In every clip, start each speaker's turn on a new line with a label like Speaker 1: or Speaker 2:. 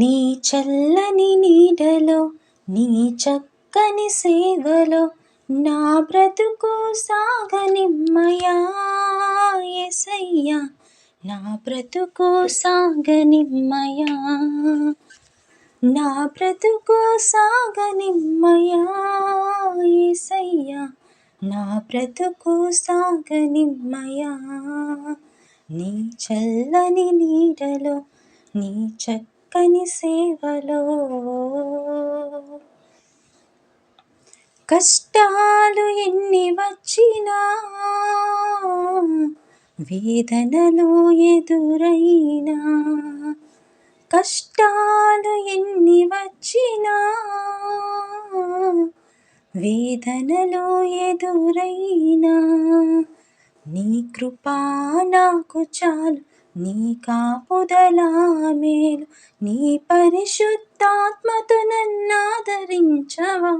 Speaker 1: నీ చల్లని నీడలో నీ చక్కని సేవలో నా బ్రతుకు సాగనిమ్మయా ఎసయ్యా నా బ్రతుకు సాగనిమ్మయా. నా బ్రతుకు సాగనిమ్మయా ఏసయ్యా నా బ్రతుకు సాగనిమ్మయా. నీ చల్లని నీడలో నీ చక్క చక్కని సేవలో. కష్టాలు ఎన్ని వచ్చినా వేదనలు ఎదురైనా కష్టాలు ఎన్ని వచ్చినా వేదనలు ఎదురైనా నీ కృపా నాకు చాలు. నీ కాపుదలా మేలు నీ పరిశుద్ధాత్మతో నన్నాదరించవా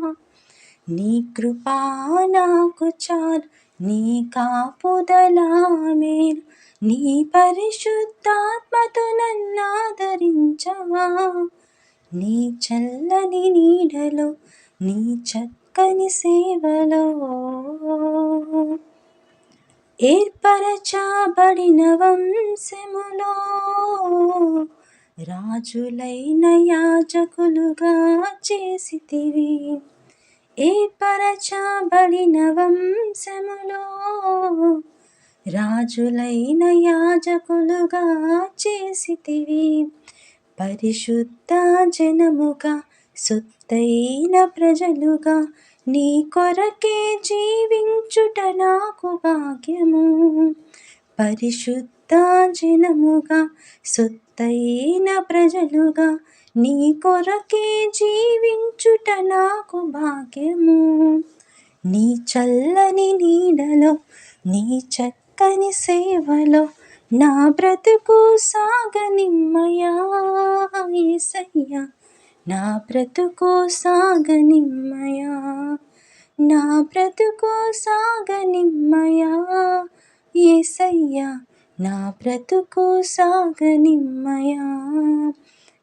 Speaker 1: నీ కృపా నాకు చాలు నీ కాపుదలా మేలు నీ పరిశుద్ధాత్మతో నన్నాదరించవా నీ చల్లని నీడలో నీ చక్కని సేవలో ఏర్పరచబడిన వంశములో రాజులైన యాజకులుగా చేసితివి. ఏర్పరచబడిన వంశములో రాజులైన యాజకులుగా చేసితివి. పరిశుద్ధ జనముగా సొత్తైన ప్రజలుగా నీ కొరకే జీవించుట నాకు భాగ్యము. పరిశుద్ధ జనముగా సొత్తైన ప్రజలుగా నీ కొరకే జీవించుట నాకు భాగ్యము. నీ చల్లని నీడలో నీ చక్కని సేవలో నా బ్రతుకు సాగనిమ్మయా ఏసయ్యా. నా బ్రతుకు సాగనిమ్మయా. నా బ్రతుకు సాగనిమ్మయా. ఏసయ్యా నా బ్రతుకు సాగనిమ్మయా.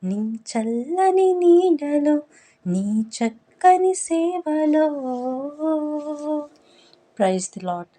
Speaker 1: నీ చల్లని నీడలో నీ చక్కని సేవలో. Praise the lot